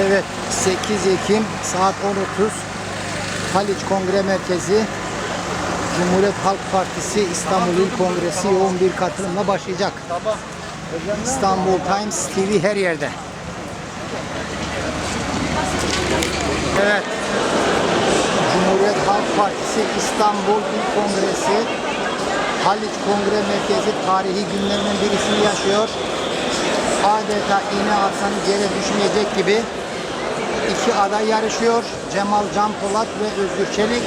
Evet 8 Ekim saat 10.30 Haliç Kongre Merkezi Cumhuriyet Halk Partisi İstanbul İl Kongresi yoğun bir katılımla başlayacak. İstanbul Times TV her yerde. Evet. Cumhuriyet Halk Partisi İstanbul İl Kongresi Haliç Kongre Merkezi tarihi günlerinden birisini yaşıyor. Adeta iğne atsanız yere düşmeyecek gibi iki aday yarışıyor. Cemal Can Polat ve Özgür Çelik.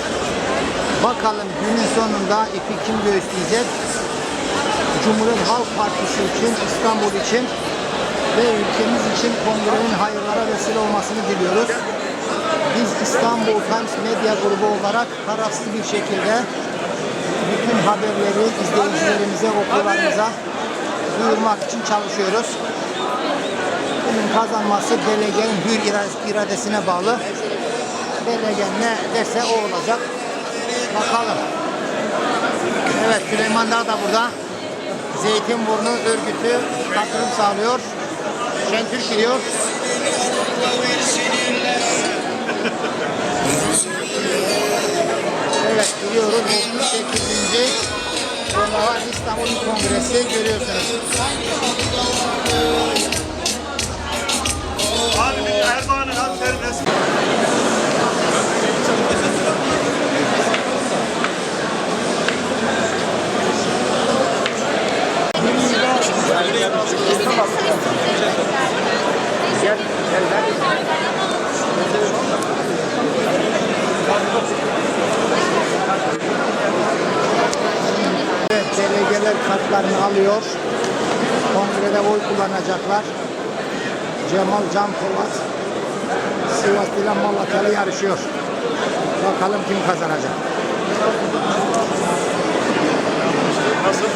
Bakalım günün sonunda ipi kim göğüsleyecek? Cumhuriyet Halk Partisi için, İstanbul için ve ülkemiz için kongrenin hayırlara vesile olmasını diliyoruz. Biz İstanbul Times Medya Grubu olarak tarafsız bir şekilde bütün haberleri izleyicilerimize, okullarımıza duyurmak için çalışıyoruz. Bunun kazanması delegenin hür ira- iradesine bağlı. Delegen ne derse o olacak. Bakalım. Evet Süleyman Dağ da burada. Zeytinburnu örgütü katılım sağlıyor. Şentürk gidiyor. Evet gidiyoruz. 38. Sonralar İstanbul Kongresi görüyorsunuz. üyeler kartlarını alıyor. Kongrede oy kullanacaklar. Cemal Can Polat Sivas ile Malatya'lı yarışıyor. Bakalım kim kazanacak. Nasıl?